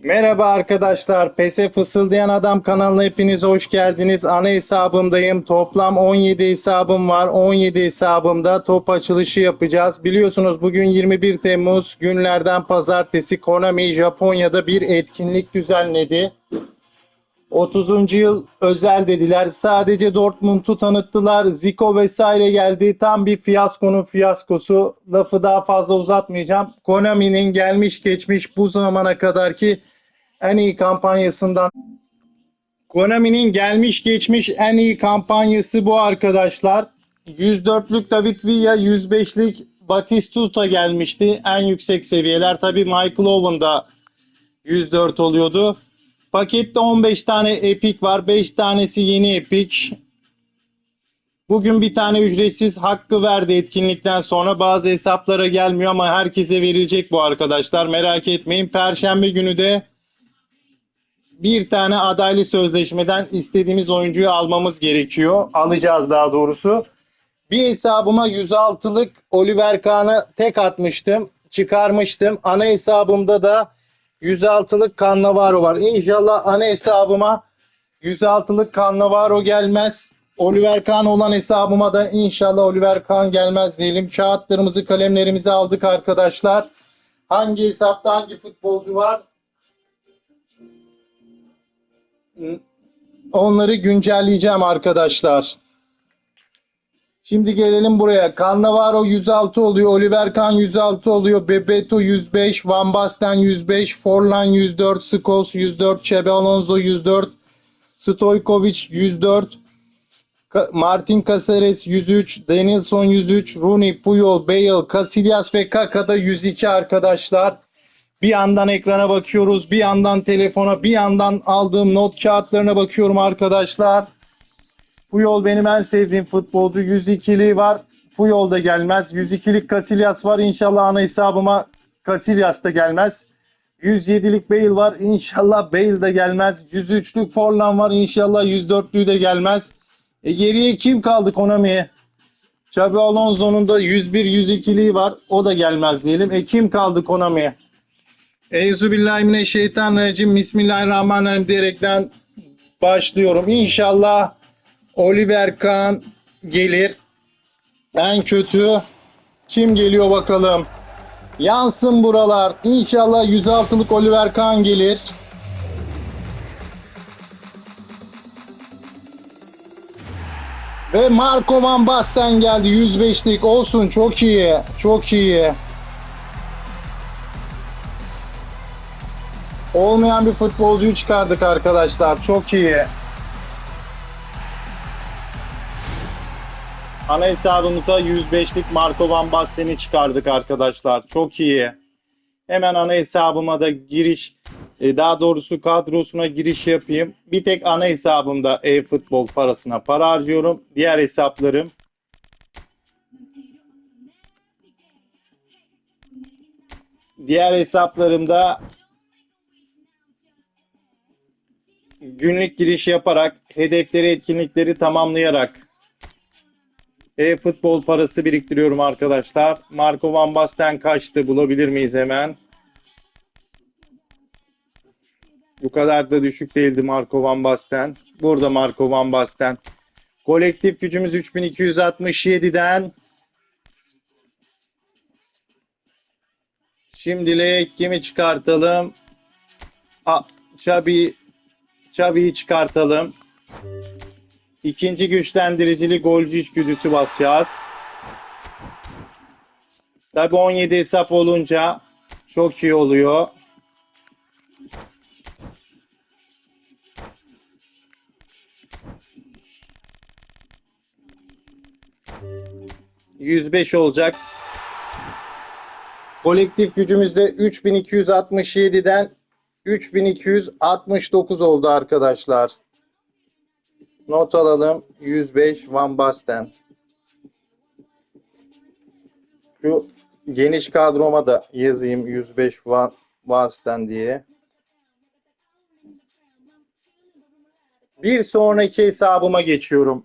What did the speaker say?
Merhaba arkadaşlar. PES'e Fısıldayan Adam kanalına hepiniz hoş geldiniz. Ana hesabımdayım. Toplam 17 hesabım var. 17 hesabımda top açılışı yapacağız. Biliyorsunuz bugün 21 Temmuz günlerden pazartesi Konami Japonya'da bir etkinlik düzenledi. 30. yıl özel dediler. Sadece Dortmund'u tanıttılar. Zico vesaire geldi. Tam bir fiyaskonun fiyaskosu. Lafı daha fazla uzatmayacağım. Konami'nin gelmiş geçmiş bu zamana kadarki en iyi kampanyasından Konami'nin gelmiş geçmiş en iyi kampanyası bu arkadaşlar. 104'lük David Villa, 105'lik Batistuta gelmişti. En yüksek seviyeler. Tabii Michael Owen da 104 oluyordu. Pakette 15 tane Epic var. 5 tanesi yeni Epic. Bugün bir tane ücretsiz hakkı verdi etkinlikten sonra. Bazı hesaplara gelmiyor ama herkese verilecek bu arkadaşlar. Merak etmeyin. Perşembe günü de bir tane adaylı sözleşmeden istediğimiz oyuncuyu almamız gerekiyor. Alacağız daha doğrusu. Bir hesabıma 106'lık Oliver Kahn'ı tek atmıştım. Çıkarmıştım. Ana hesabımda da 106'lık Cannavaro var. İnşallah ana hesabıma 106'lık Cannavaro gelmez. Oliver Kahn olan hesabıma da inşallah Oliver Kahn gelmez diyelim. Kağıtlarımızı, kalemlerimizi aldık arkadaşlar. Hangi hesapta hangi futbolcu var? Onları güncelleyeceğim arkadaşlar. Şimdi gelelim buraya. Cannavaro 106 oluyor. Oliver Kahn 106 oluyor. Bebeto 105. Van Basten 105. Forlan 104. Skos 104. Çebe Alonso 104. Stojkovic 104. Ka- Martin Caceres 103. Denilson 103. Rooney, Puyol, Bale, Casillas ve Kaka'da 102 arkadaşlar. Bir yandan ekrana bakıyoruz, bir yandan telefona, bir yandan aldığım not kağıtlarına bakıyorum arkadaşlar. Puyol benim en sevdiğim futbolcu. 102'li var. Puyol da gelmez. 102'lik Casillas var. İnşallah ana hesabıma Casillas da gelmez. 107'lik Bale var. İnşallah Bale de gelmez. 103'lük Forlan var. İnşallah 104'lüğü de gelmez. E geriye kim kaldı Konami'ye? Xabi Alonso'nun da 101-102'liği var. O da gelmez diyelim. E kim kaldı Konami'ye? Euzubillahimineşşeytanirracim. Bismillahirrahmanirrahim diyerekten başlıyorum. İnşallah Oliver Kahn gelir. En kötü kim geliyor bakalım. Yansın buralar. İnşallah 106'lık Oliver Kahn gelir. Ve Marco Van Basten geldi 105'lik olsun çok iyi çok iyi. Olmayan bir futbolcuyu çıkardık arkadaşlar çok iyi. Ana hesabımıza 105'lik Marco Van Basten'i çıkardık arkadaşlar. Çok iyi. Hemen ana hesabıma da giriş, e, daha doğrusu kadrosuna giriş yapayım. Bir tek ana hesabımda e-futbol parasına para harcıyorum. Diğer hesaplarım diğer hesaplarımda günlük giriş yaparak hedefleri etkinlikleri tamamlayarak e-futbol parası biriktiriyorum arkadaşlar. Marco Van Basten kaçtı bulabilir miyiz hemen? Bu kadar da düşük değildi Marco Van Basten. Burada Marco Van Basten. Kolektif gücümüz 3267'den. Şimdilik kimi çıkartalım? Xabi, Xabi'yi çıkartalım. İkinci güçlendiricili golcü içgüdüsü basacağız. Tabi 17 hesap olunca çok iyi oluyor. ...105 olacak. Kolektif gücümüzde 3267'den 3269 oldu arkadaşlar. Not alalım. 105 Van Basten. Şu geniş kadroma da yazayım 105 Van Basten diye. Bir sonraki hesabıma geçiyorum.